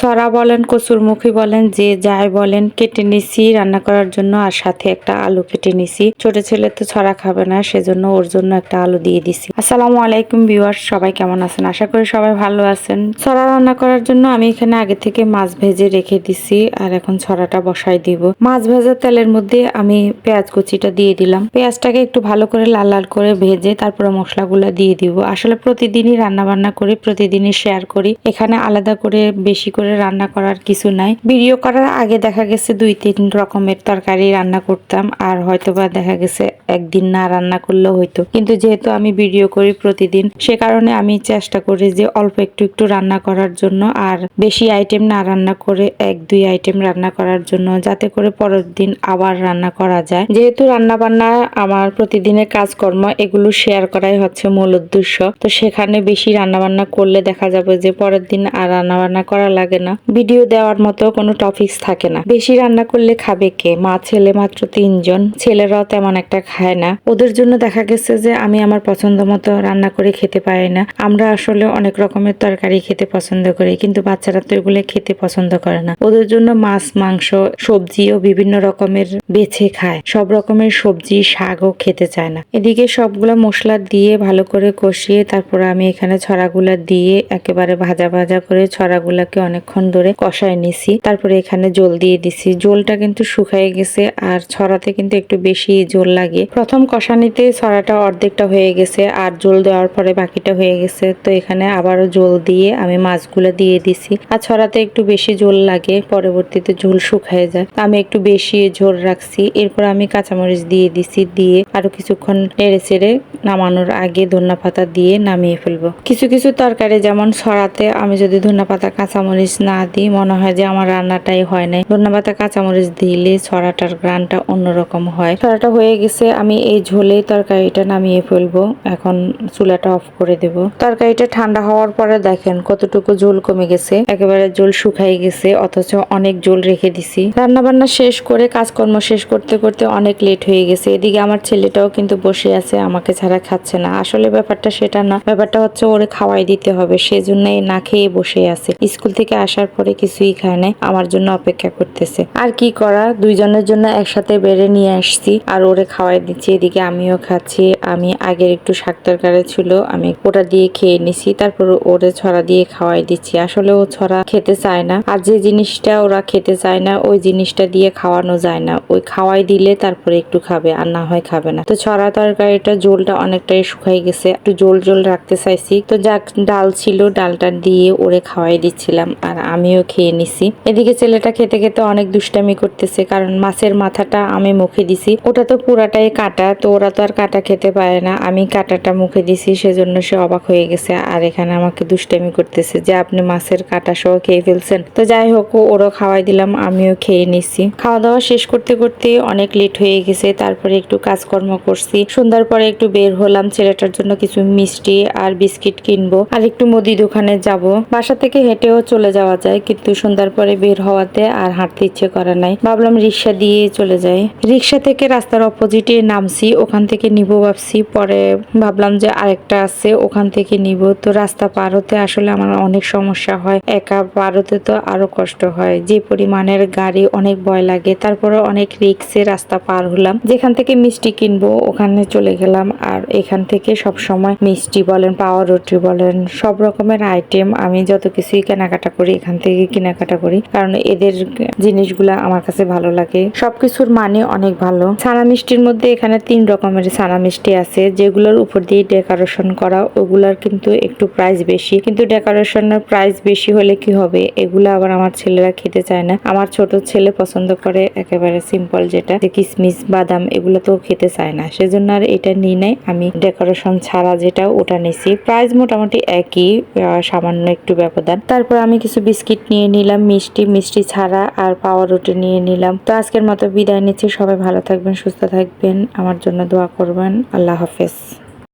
ছড়া বলেন কচুরমুখী বলেন, যে যাই বলেন, কেটে নিছি, রান্না করার জন্য আর সাথে একটা আলু কেটে নিছি। ছোট ছেলে তো ছড়া খাবে না, সেজন্য ওর জন্য একটা আলু দিয়ে দিছি। আসসালামু আলাইকুম ভিউয়ার্স, সবাই কেমন আছেন? আশা করি সবাই ভালো আছেন। ছড়া রান্না করার জন্য আমি এখানে আগে থেকে মাছ ভেজে রেখে দিছি, আর এখন ছড়াটা বসাই দিব। মাছ ভেজা তেলের মধ্যে আমি পেঁয়াজ কুচিটা দিয়ে দিলাম। পেঁয়াজটাকে একটু ভালো করে লাল লাল করে ভেজে তারপরে মশলাগুলো দিয়ে দিব। আসলে প্রতিদিনই রান্না বান্না করি, প্রতিদিনই শেয়ার করি। এখানে আলাদা করে বেশি করে রান্না করার কিছু নাই। ভিডিও করার আগে দেখা গেছে দুই, তিন রকমের তরকারি রান্না করতাম, আর হয়তোবা দেখা গেছে একদিন না রান্না করলেও হইতো। কিন্তু যেহেতু আমি ভিডিও করি প্রতিদিন, সে কারণে আমি চেষ্টা করি যে অল্প একটু একটু রান্না করার জন্য, আর বেশি আইটেম না রান্না করে এক, দুই আইটেম রান্না করার জন্য, যাতে করে পরের দিন আবার রান্না করা যায়। যেহেতু রান্না বান্না আমার প্রতিদিনের কাজকর্ম, এগুলো শেয়ার করাই হচ্ছে মূল উদ্দেশ্য। তো সেখানে বেশি রান্না বান্না করলে দেখা যাবে যে পরের দিন আর রান্না বান্না করা লাগে না। ভিডিও দেওয়ার মতো কোনো টপিকস থাকে না। বেশি রান্না করলে খাবে কে? মা, ছেলে মাত্র তিনজন। ছেলেরাও তেমন একটা খায় না। ওদের জন্য দেখা গেছে যে আমি আমার পছন্দ মতো রান্না করে খেতে পারি না। আমরা আসলে অনেক রকমের তরকারি খেতে পছন্দ করি, কিন্তু বাচ্চারা তো এগুলো খেতে পছন্দ করে না। ওদের জন্য মাছ, মাংস, সবজিও বিভিন্ন রকমের বেছে খায়। সব রকমের সবজি, শাকও খেতে চায় না। এদিকে সবগুলো মশলা দিয়ে ভালো করে কষিয়ে তারপর আমি এখানে ছড়াগুলা দিয়ে একেবারে ভাজা ভাজা করে ছড়াগুলাকে অনেকক্ষণ ধরে কষায় নিছি। তারপরে এখানে জল দিয়ে দিছি। জলটা কিন্তু শুকায় গেছে আর ছড়াতে কিন্তু একটু বেশি জল লাগে। প্রথম কষানিতে ছড়াটা অর্ধেকটা হয়ে গেছে আর জল দেওয়ার পরে বাকিটা হয়ে গেছে। তো এখানে আবারও জল দিয়ে আমি মাছগুলো দিয়ে দিছি। আর ছড়াতে একটু বেশি জল লাগে, পরবর্তীতে ঝোল শুকায় যায়। আমি একটু বেশি ঝোল রাখছি। এরপর আমি কাঁচামরিচ দিয়ে দিছি, দিয়ে আরও কিছুক্ষণ নেড়ে চেড়ে নামানোর আগে ধন্যা পাতা দিয়ে নামিয়ে ফেলব। কিছু কিছু তরকারি যেমন ছড়াতে, আমি যদি ধন্যা পাতা কাঁচামরিচ না দিই মনে হয় যে আমার রান্নাটাই হয় নাই। ধন্যা পাতা কাঁচামরিচ দিলে ছড়াটার গ্রানটা অন্যরকম হয়। ছড়াটা হয়ে গেছে, আমি এই ঝোলে তরকারিটা নামিয়ে ফেলব। এখন চুলাটা অফ করে দেব। তরকারিটা ঠান্ডা হওয়ার পরে দেখেন কতটুকু ঝোল কমে গেছে। একেবারে ঝোল শুকাই গেছে, অথচ অনেক ঝোল রেখে দিছি। রান্না বান্না শেষ করে, কাজকর্ম শেষ করতে করতে অনেক লেট হয়ে গেছে। এদিকে আমার ছেলেটাও কিন্তু বসে আছে, আমাকে ছাড়া খাচ্ছে না। আসলে ব্যাপারটা সেটা না, ব্যাপারটা হচ্ছে ওরে খাওয়াই দিতে হবে, সেজন্যই না খেয়ে বসে আছে। স্কুল থেকে আসার পরে কিছুই খায় নাই, আমার জন্য অপেক্ষা করতেছে। আর কি করা দুইজনের জন্য একসাথে বেড়ে নিয়ে আসছি, আর ওরে খাওয়াই দিচ্ছি, এদিকে আমিও খাচ্ছি, আমি আগের একটু শাক তরকারি ছিল, আমি ওটা দিয়ে খেয়ে নিছি, তারপর ওরে ছড়া দিয়ে খাওয়াই দিচ্ছি। আসলে ও ছড়া খেতে চায় না, আর যে জিনিসটা ওরা খেতে চায় না, ওই জিনিসটা দিয়ে খাওয়ানো যায় না। ওই খাওয়াই দিলে তারপরে একটু খাবে, আর না হয় খাবে না। তো ছড়া তরকারিটা জোলটা অনেকটাই শুকাই গেছে, একটু জোল জোল রাখতে চাইছি। তো যাক, ডাল ছিল, ডালটা দিয়ে ওরে খাওয়াই দিচ্ছিলাম। আর আমিও খেয়ে নিছি। এদিকে ছেলেটা খেতে খেতে অনেক দুষ্টামি করতেছে, কারণ মাছের মাথাটা আমি মুখে দিছি। ওটা তো পুরাটাই কাটা, তো ওরা তো আর কাটা খেতে পারে না। আমি কাটাটা মুখে দিছি, সেজন্য সে অবাক হয়ে গেছে আর এখানে আমাকে দুষ্টামি করতেছে যে আপনি মাছের কাটা সহ খেয়ে ফেলছেন। তো যাই হোক, ওরও খাওয়াই দিলাম, আমিও খেয়ে নিছি। খাওয়া দাওয়া শেষ করতে করতে অনেক লেট হয়ে গেছে, তারপরে একটু কাজকর্ম করছি। সন্ধ্যার পরে একটু বের হলাম, ছেলেটার জন্য কিছু মিষ্টি আর বিস্কিট কিনবো, আর একটু মুদি দোকানে যাব। বাসা থেকে হেঁটেও চলে যাওয়া যায়, কিন্তু সন্ধ্যার পরে বের হওয়াতে আর হাঁটতে ইচ্ছে করে নাই। ভাবলাম রিক্সা দিয়ে চলে যাই। রিক্সা থেকে রাস্তার অপোজিটে নামছি, ওখান থেকে নিব ভাবছি। পরে ভাবলাম যে আরেকটা আছে, ওখান থেকে নিব। তো রাস্তা পার হতে আসলে আমার অনেক সমস্যা হয়। একা পার হতে তো আরও কষ্ট হয়। যে পরিমাণের গাড়ি অনেক ভয় লাগে তারপরে অনেক রিক্সে রাস্তা পার হলাম। যেখান থেকে মিষ্টি কিনবো, ওখানে চলে গেলাম। আর এখান থেকে সব সময় মিষ্টি বলেন, পাওয়া রুটি বলেন, সব রকমের আইটেম আমি যত কিছুই কেনাকাটা করি এখান থেকে কেনাকাটা করি। কারণ এদের জিনিসগুলা আমার কাছে ভালো লাগে। সবকিছুর মানে অনেক ভালো। ছানা মিষ্টির মধ্যে এখানে তিন রকমের ছানা মিষ্টি আছে। যেগুলোর উপর দিয়ে ডেকোরেশন করা, ওগুলার কিন্তু একটু প্রাইস বেশি। কিন্তু ডেকোরেশনের প্রাইস বেশি হলে কি হবে? এগুলো আবার আমার ছেলেরা খেতে চায় না। আমার ছোট ছেলে পছন্দ করে একেবারে সিম্পল যেটা, যে কিসমিস, বাদাম এগুলো তো খেতে চায় না। সেজন্য আর এটা নিয়ে নেই। আমি ডেকোরেশন ছাড়া যেটা, ওটা নিছি। প্রাইস মোটামুটি একই সামান্য একটু ব্যবধান। তারপর আমি কিছু বিস্কিট নিয়ে নিলাম, মিষ্টি মিষ্টি ছাড়া আর পাওয়ারুটি নিয়ে নিলাম। তো আজকের মতো বিদায় নিচ্ছি। সবাই ভালো থাকবেন, সুস্থ থাকবেন। আমার জন্য দোয়া করবেন। আল্লাহ হাফেজ।